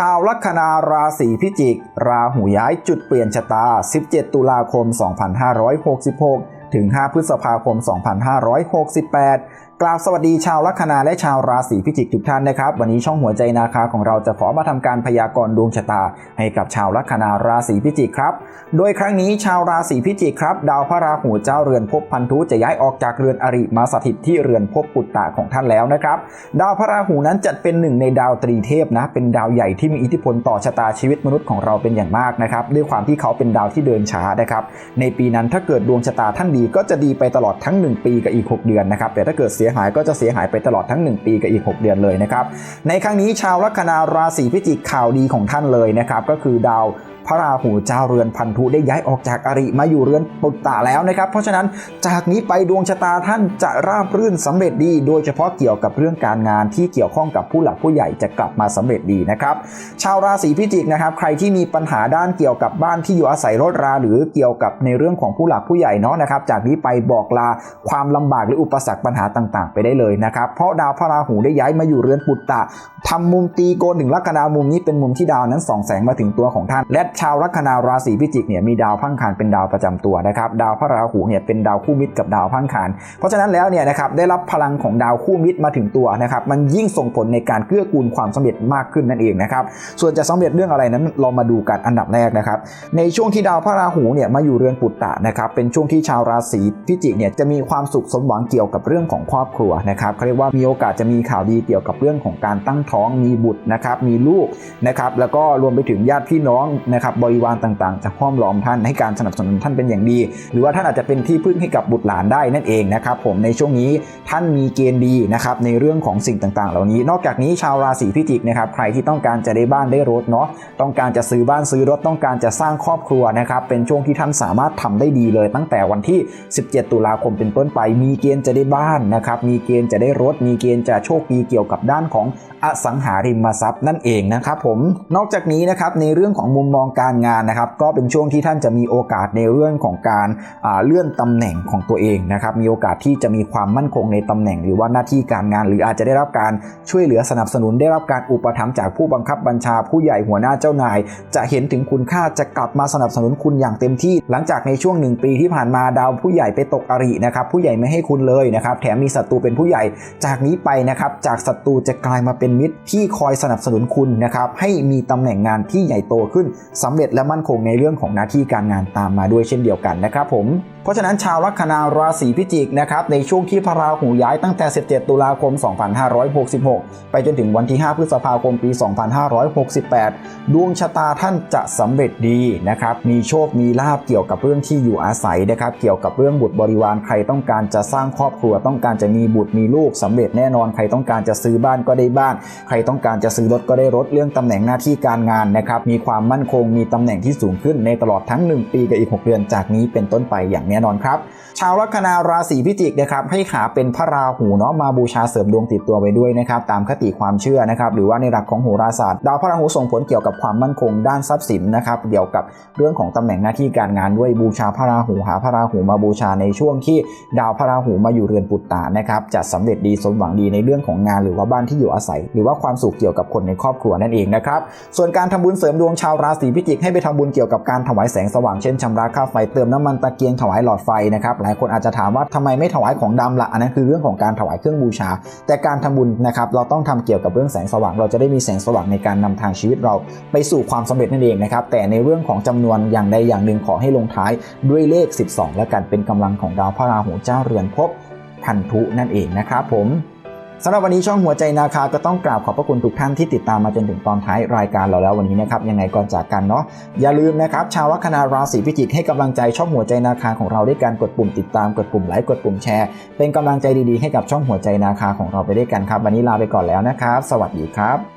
ชาวลัคนาราศีพิจิก ราหูย้ายจุดเปลี่ยนชะตา 17 ตุลาคม 2566 ถึง 5 พฤษภาคม 2568 กล่าวสวัสดีชาวลัคนาและชาวราศีพิจิกทุกท่านนะครับ วันนี้ช่องหัวใจนาคาของเราจะขอมาทำการพยากรณ์ดวงชะตา ให้กับชาวลัคนาราศีพิจิกครับ โดยครั้งนี้ชาวราศีพิจิกครับ ดาวพระราหูเจ้าเรือนภพพันธุจะย้ายออกจากเรือนอริมาสถิตที่เรือนภพปุตตะของท่านแล้วนะครับ ดาวพระราหูนั้นจัดเป็นหนึ่งในดาวตรีเทพนะ เป็นดาวใหญ่ที่มีอิทธิพลต่อชะตาชีวิตมนุษย์ของเราเป็นอย่างมากนะครับ ด้วยความที่เขาเป็นดาวที่เดินช้านะครับ ในปีนั้นถ้าเกิดดวงชะตาท่านดีก็จะดีไปตลอดทั้ง 1 ปีกับอีก 6 เดือนนะครับ แต่ถ้าเกิดเสียียหายก็จะเสียหายไปตลอดทั้ง 1 ปีกับอีก 6 เดือนเลยนะครับในครั้งนี้ชาวลัคนาราศีพิจิกข่าวดีของท่านเลยนะครับก็คือดาว พระราหูเจ้าเรือนพันธุได้ย้ายออกจากอริมาอยู่เรือนปุตตะแล้วนะครับ เพราะฉะนั้นจากนี้ไปดวงชะตาท่านจะราบรื่นสำเร็จดี โดยเฉพาะเกี่ยวกับเรื่องการงานที่เกี่ยวข้องกับผู้หลักผู้ใหญ่จะกลับมาสำเร็จดีนะครับชาวราศีพิจิกนะครับ ใครที่มีปัญหาด้านเกี่ยวกับบ้านที่อยู่อาศัยรถรา หรือเกี่ยวกับในเรื่องของผู้หลักผู้ใหญ่เนาะนะครับ จากนี้ไปบอกลาความลำบากหรืออุปสรรคปัญหาต่างๆ ไปได้เลยนะครับเพราะดาวพระราหูได้ย้ายมาอยู่เรือนปุตตะทำมุมตีโกนถึงลัคนามุมนี้เป็นมุมที่ดาวนั้นส่องแสงมาถึงตัวของท่านและชาวลัคนาราศีพิจิกเนี่ยมีดาวพังคารเป็นดาวประจำตัวนะครับดาวพระราหูเนี่ยเป็นดาวคู่มิตรกับดาวพังคารเพราะฉะนั้นแล้วเนี่ยนะครับได้รับพลังของดาวคู่มิตรมาถึงตัวนะครับมันยิ่งส่งผลในการเกื้อกูลความสำเร็จมากขึ้นนั่นเองนะครับส่วนจะสำเร็จเรื่องอะไรนั้นเรามาดูกันอันดับแรกนะครับในช่วงที่ดาวพระราหูเนี่ยมาอยู่เรือนปุตตะนะครับเป็นช่วงที่ชาวราศีพิจิกเนี่ยจะมีความสุขสมหวังเกี่ยวกับเรื่องของครอบครัวนะครับเขาเรียกว่ามีโอกาสจะมีข่าวดีเกี่ยวกับเรื่องของการตั้งท้องมีบุตรนะครับมีลูกนะครับแล้วก็รวมไปถึงญาติพี่น้องนะครับบริวารต่างๆจะห้อมล้อมท่านให้การสนับสนุนท่านเป็นอย่างดี หรือว่าท่านอาจจะเป็นที่พึ่งให้กับบุตรหลานได้นั่นเองนะครับผมในช่วงนี้ท่านมีเกณฑ์ดีนะครับในเรื่องของสิ่งต่างๆ เหล่านี้ นอกจากนี้ชาวราศีพิจิกนะครับใครที่ต้องการจะได้บ้านได้รถเนาะต้องการจะซื้อบ้านซื้อรถต้องการจะสร้างครอบครัวนะครับเป็นช่วงที่ท่านสามารถทำได้ดีเลย ตั้งแต่วันที่ 17 ตุลาคมเป็นต้นไป มีเกณฑ์จะได้บ้านนะครับมีเกณฑ์จะได้รถ มีเกณฑ์จะโชคดีเกี่ยวกับด้านของอสังหาริมทรัพย์นั่นเองนะครับผมนอกจากนี้นะครับในเรื่องของมุมมองการงานนะครับ ก็เป็นช่วงที่ท่านจะมีโอกาสในเรื่องของการเลื่อนตำแหน่งของตัวเองนะครับ มีโอกาสที่จะมีความมั่นคงในตำแหน่ง หรือว่าหน้าที่การงาน หรืออาจจะได้รับการช่วยเหลือสนับสนุน ได้รับการอุปถัมภ์จากผู้บังคับบัญชาผู้ใหญ่หัวหน้าเจ้านาย จะเห็นถึงคุณค่าจะกลับมาสนับสนุนคุณอย่างเต็มที่ หลังจากในช่วงหนึ่งปีที่ผ่านมาดาวผู้ใหญ่ไปตกอรินะครับผู้ใหญ่ไม่ให้คุณเลยนะครับแถมมีศัตรูเป็นผู้ใหญ่ จากนี้ไปนะครับจากศัตรูจะกลายมาเป็นมิตรที่คอยสนับสนุนคุณนะครับให้มีตำแหน่งงานที่ใหญ่โตขึ้นสำเร็จและมั่นคงในเรื่องของหน้าที่การงานตามมาด้วยเช่นเดียวกันนะครับผมเพราะฉะนั้นชาวลัคนาราศีพิจิกนะครับในช่วงที่พระราหูย้ายตั้งแต่ 17 ตุลาคม 2566 ไปจนถึงวันที่ 5 พฤษภาคมปี 2568 ดวงชะตาท่านจะสำเร็จดีนะครับมีโชคมีลาบเกี่ยวกับเรื่องที่อยู่อาศัยนะครับเกี่ยวกับเรื่องบุตรบริวารใครต้องการจะสร้างครอบครัวต้องการจะมีบุตรมีลูกสำเร็จแน่นอนใครต้องการจะซื้อบ้านก็ได้บ้าน ใครต้องการจะซื้อรถก็ได้รถเรื่องตำแหน่งหน้าที่การงานนะครับมีความมั่นคงมีตำแหน่งที่สูงขึ้นในตลอดทั้ง 1 ปีกับอีก 6 เดือนจากนี้เป็นต้นไปอย่างแน่นอนครับ ชาวลัคนาราศีพิจิกนะครับให้ขาเป็นพระราหูเนาะมาบูชาเสริมดวงติดตัวไปด้วยนะครับตามคติความเชื่อนะครับหรือว่าในหลักของโหราศาสตร์ดาวพระราหูส่งผลเกี่ยวกับความมั่นคงด้านทรัพย์สินนะครับเกี่ยวกับเรื่องของตำแหน่งหน้าที่การงานด้วยบูชาพระราหูหาพระราหูมาบูชาในช่วงที่ดาวพระราหูมาอยู่เรือนปุตตานะครับจะสำเร็จดีสมหวังดีในเรื่องของงาน หรือว่าบ้านที่อยู่อาศัย หรือว่าความสุขเกี่ยวกับคนในครอบครัวนั่นเองนะครับส่วนการทำบุญเสริมดวงชาวราศีพิจิกให้ไปทำบุญเกี่ยวกับการถวายแสงสว่างเช่นชำระค่าไฟเติมน้ำมันตะเกียงถวายหลอดไฟนะครับหลายคนอาจจะถามว่าทำไมไม่ถวายของดำละอันนั้นคือเรื่องของการถวายเครื่องบูชา แต่การทำบุญนะครับเราต้องทำเกี่ยวกับเรื่องแสงสว่าง เราจะได้มีแสงสว่างในการนำทางชีวิตเราไปสู่ความสำเร็จนั่นเองนะครับแต่ในเรื่องของจำนวนอย่างใดอย่างหนึ่งขอให้ลงท้ายด้วยเลข 12 และกันเป็นกำลังของดาวพระราหูเจ้าเรือนภพพันธุนั่นเองนะครับผม สำหรับวันนี้ช่องหัวใจนาคาก็ต้องกราบขอบพระคุณทุกท่านที่ติดตามมาจนถึงตอนท้ายรายการเราแล้ววันนี้นะครับยังไงก่อนจากกันเนาะอย่าลืมนะครับชาวลัคนาราศีพิจิกให้กำลังใจช่องหัวใจนาคาของเราด้วยการกดปุ่มติดตามกดปุ่มไลค์กดปุ่มแชร์ เป็นกำลังใจดีๆให้กับช่องหัวใจนาคาของเราไปด้วยกันครับ วันนี้ลาไปก่อนแล้วนะครับ สวัสดีครับ